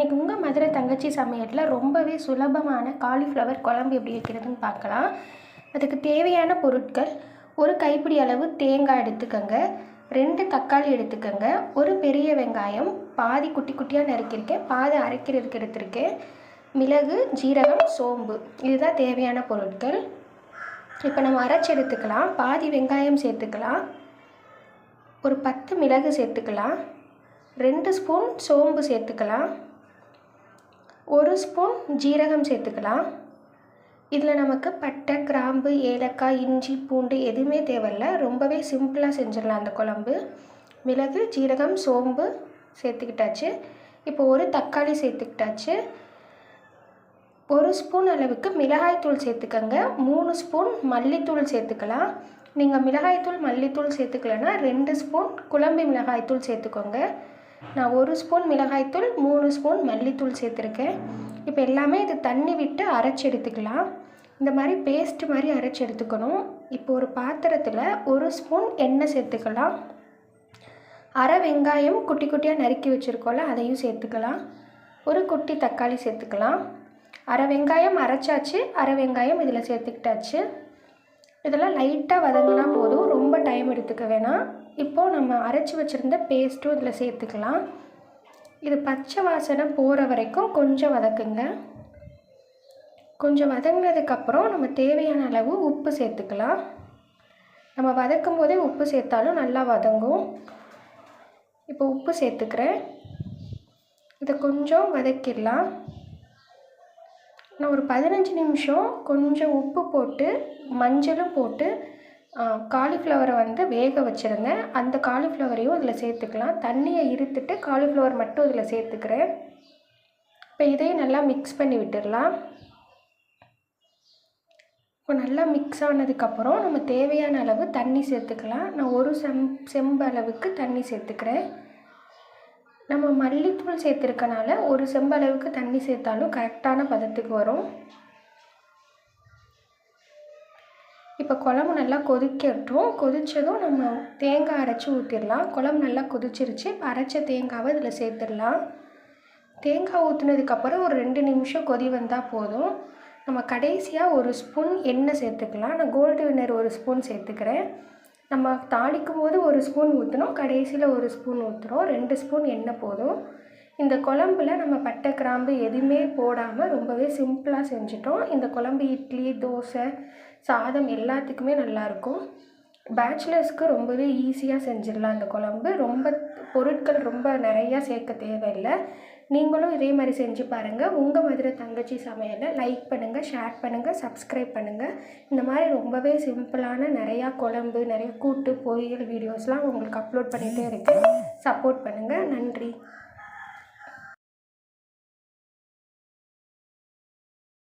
இன்றைக்கி உங்கள் மதுரை தங்கச்சி சமையலில் ரொம்பவே சுலபமான காலிஃப்ளவர் குழம்பு எப்படி வைக்கிறதுன்னு பார்க்கலாம். அதுக்கு தேவையான பொருட்கள் ஒரு கைப்பிடி அளவு தேங்காய் எடுத்துக்கோங்க. ரெண்டு தக்காளி எடுத்துக்கோங்க. ஒரு பெரிய வெங்காயம் பாதி குட்டி குட்டியாக நறுக்கியிருக்கேன் பாதி அரைக்கிறதுக்கு எடுத்திருக்கேன். மிளகு ஜீரகம் சோம்பு இதுதான் தேவையான பொருட்கள். இப்போ நம்ம அரைச்சி எடுத்துக்கலாம். பாதி வெங்காயம் சேர்த்துக்கலாம். ஒரு பத்து மிளகு சேர்த்துக்கலாம். ரெண்டு ஸ்பூன் சோம்பு சேர்த்துக்கலாம். ஒரு ஸ்பூன் ஜீரகம் சேர்த்துக்கலாம். இதில் நமக்கு பட்டை கிராம்பு ஏலக்காய் இஞ்சி பூண்டு எதுவுமே தேவையில்ல. ரொம்பவே சிம்பிளாக செஞ்சிடலாம் அந்த குழம்பு. மிளகு ஜீரகம் சோம்பு சேர்த்துக்கிட்டாச்சு. இப்போ ஒரு தக்காளி சேர்த்துக்கிட்டாச்சு. ஒரு ஸ்பூன் அளவுக்கு மிளகாய்த்தூள் சேர்த்துக்கோங்க. மூணு ஸ்பூன் மல்லித்தூள் சேர்த்துக்கலாம். நீங்கள் மிளகாய்த்தூள் மல்லித்தூள் சேர்த்துக்கலன்னா ரெண்டு ஸ்பூன் குழம்பு மிளகாய்த்தூள் சேர்த்துக்கோங்க. நான் ஒரு ஸ்பூன் மிளகாய்த்தூள் மூணு ஸ்பூன் மல்லித்தூள் சேர்த்துருக்கேன். இப்போ எல்லாமே இது தண்ணி விட்டு அரைச்சி எடுத்துக்கலாம். இந்த மாதிரி பேஸ்ட் மாதிரி அரைச்சி எடுத்துக்கணும். இப்போ ஒரு பாத்திரத்தில் ஒரு ஸ்பூன் எண்ணெய் சேர்த்துக்கலாம். அரை வெங்காயம் குட்டி குட்டியாக நறுக்கி வச்சுருக்கோம்ல அதையும் சேர்த்துக்கலாம். ஒரு குட்டி தக்காளி சேர்த்துக்கலாம். அரை வெங்காயம் அரைச்சாச்சு அரை வெங்காயம் இதில் சேர்த்துக்கிட்டாச்சு. இதெல்லாம் லைட்டாக வதங்கினா போதும். ரொம்ப டைம் எடுத்துக்க வேணாம். இப்போது நம்ம அரைச்சி வச்சுருந்த பேஸ்ட்டும் இதில் சேர்த்துக்கலாம். இது பச்சை வாசனை போகிற வரைக்கும் கொஞ்சம் வதக்குங்க. கொஞ்சம் வதங்கினதுக்கப்புறம் நம்ம தேவையான அளவு உப்பு சேர்த்துக்கலாம். நம்ம வதக்கும் போதே உப்பு சேர்த்தாலும் நல்லா வதங்கும். இப்போ உப்பு சேர்த்துக்கிறேன். இதை கொஞ்சம் வதக்கிடலாம். நான் ஒரு பதினஞ்சு நிமிஷம் கொஞ்சம் உப்பு போட்டு மஞ்சளும் போட்டு காலிஃப்ளவரை வந்து வேக வச்சுருந்தேன். அந்த காலிஃப்ளவரையும் இதில் சேர்த்துக்கலாம். தண்ணியை இருத்துட்டு காலிஃப்ளவர் மட்டும் இதில் சேர்த்துக்கிறேன். இப்போ இதையும் நல்லா மிக்ஸ் பண்ணி விட்டுடலாம் இப்போ நல்லா மிக்ஸ் ஆனதுக்கப்புறம் நம்ம தேவையான அளவு தண்ணி சேர்த்துக்கலாம். நான் ஒரு செம் செம்பு அளவுக்கு தண்ணி சேர்த்துக்கிறேன். நம்ம மல்லித்தூள் சேர்த்துருக்கனால ஒரு செம்பளவுக்கு தண்ணி சேர்த்தாலும் கரெக்டான பதத்துக்கு வரும். இப்போ குழம்பு நல்லா கொதிக்கட்டும். கொதித்ததும் நம்ம தேங்காய் அரைச்சி ஊற்றிடலாம் குழம்பு நல்லா கொதிச்சிருச்சு. இப்போ அரைச்ச தேங்காவை இதில் சேர்த்துடலாம். தேங்காய் ஊற்றுனதுக்கப்புறம் ஒரு ரெண்டு நிமிஷம் கொதி வந்தால் போதும். நம்ம கடைசியாக ஒரு ஸ்பூன் எண்ணெய் சேர்த்துக்கலாம். நான் கோல்டு வின்னர் ஒரு ஸ்பூன் சேர்த்துக்கிறேன். நம்ம தாளிக்கும் போது ஒரு ஸ்பூன் ஊற்றணும் கடைசியில் ஒரு ஸ்பூன் ஊற்றுறோம் ரெண்டு ஸ்பூன் எண்ணெய் போதும். இந்த குழம்புல நம்ம பட்டை கிராம்பு எதுவுமே போடாமல் ரொம்பவே சிம்பிளாக செஞ்சிட்டோம். இந்த குழம்பு இட்லி தோசை சாதம் எல்லாத்துக்குமே நல்லாயிருக்கும் பேச்சுலர்ஸ்க்கு ரொம்பவே ஈஸியாக செஞ்சிடலாம் இந்த குழம்பு. ரொம்ப பொருட்கள் ரொம்ப நிறையா சேர்க்க தேவையில்லை. நீங்களும் இதே மாதிரி செஞ்சு பாருங்கள் உங்கள் மதுரை தங்கச்சி சமையலை லைக் பண்ணுங்கள் ஷேர் பண்ணுங்கள் சப்ஸ்கிரைப் பண்ணுங்கள் இந்த மாதிரி ரொம்பவே சிம்பிளான நிறையா குழம்பு நிறைய கூட்டு பொரியல் வீடியோஸ்லாம் உங்களுக்கு அப்லோட் பண்ணிகிட்டே இருக்கேன் சப்போர்ட் பண்ணுங்கள் நன்றி.